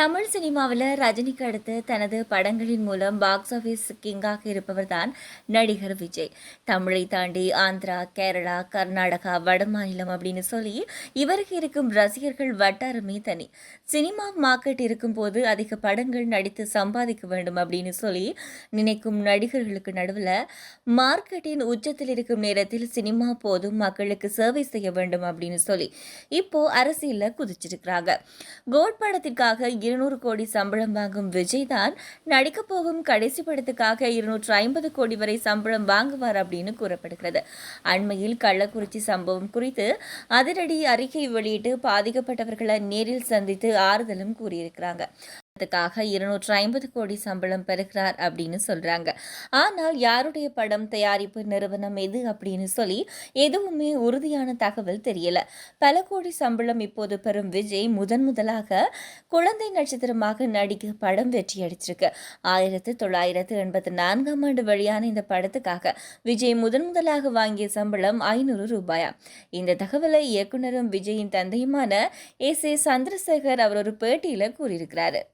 தமிழ் சினிமாவில் ரஜினிக்கு அடுத்து தனது படங்களின் மூலம் பாக்ஸ் ஆஃபீஸ் கிங்காக இருப்பவர் தான் நடிகர் விஜய். தமிழை தாண்டி ஆந்திரா கேரளா கர்நாடகா வட மாநிலம் அப்படின்னு சொல்லி இவருக்கு இருக்கும் ரசிகர்கள் வட்டாரமே தனி. சினிமா மார்க்கெட் இருக்கும்போது அதிக படங்கள் நடித்து சம்பாதிக்க வேண்டும் அப்படின்னு சொல்லி நினைக்கும் நடிகர்களுக்கு நடுவில் மார்க்கெட்டின் உச்சத்தில் இருக்கும் நேரத்தில் சினிமா போதும் மக்களுக்கு சர்வீ செய்ய வேண்டும் அப்படின்னு சொல்லி இப்போ அரசியலில் குதிச்சிருக்கிறாங்க. கோட் படத்திற்காக இருநூறு கோடி சம்பளம் வாங்கும் விஜய் தான் நடிக்கப் போகும் கடைசி படத்துக்காக இருநூற்று ஐம்பது கோடி வரை சம்பளம் வாங்குவார் அப்படின்னு கூறப்படுகிறது. அண்மையில் கள்ளக்குறிச்சி சம்பவம் குறித்து அதிரடி அறிக்கை வெளியிட்டு பாதிக்கப்பட்டவர்களை நேரில் சந்தித்து ஆறுதலும் கூறியிருக்கிறாங்க. படத்துக்காக இருநூற்று ஐம்பது கோடி சம்பளம் பெறுகிறார் அப்படின்னு சொல்கிறாங்க ஆனால் யாருடைய படம் தயாரிப்பு நிறுவனம் எது அப்படின்னு சொல்லி எதுவுமே உறுதியான தகவல் தெரியல. பல கோடி சம்பளம் இப்போது பெறும் விஜய் முதன் முதலாக குழந்தை நட்சத்திரமாக நடிக்க படம் வெற்றியடிச்சிருக்கு ஆயிரத்து தொள்ளாயிரத்து எண்பத்தி நான்காம் ஆண்டு வெளியான இந்த படத்துக்காக விஜய் முதன் முதலாக வாங்கிய சம்பளம் ஐநூறு ரூபாயா? இந்த தகவலை இயக்குனரும் விஜயின் தந்தையுமான எஸ் ஏ சந்திரசேகர் அவர் ஒரு பேட்டியில் கூறியிருக்கிறாரு.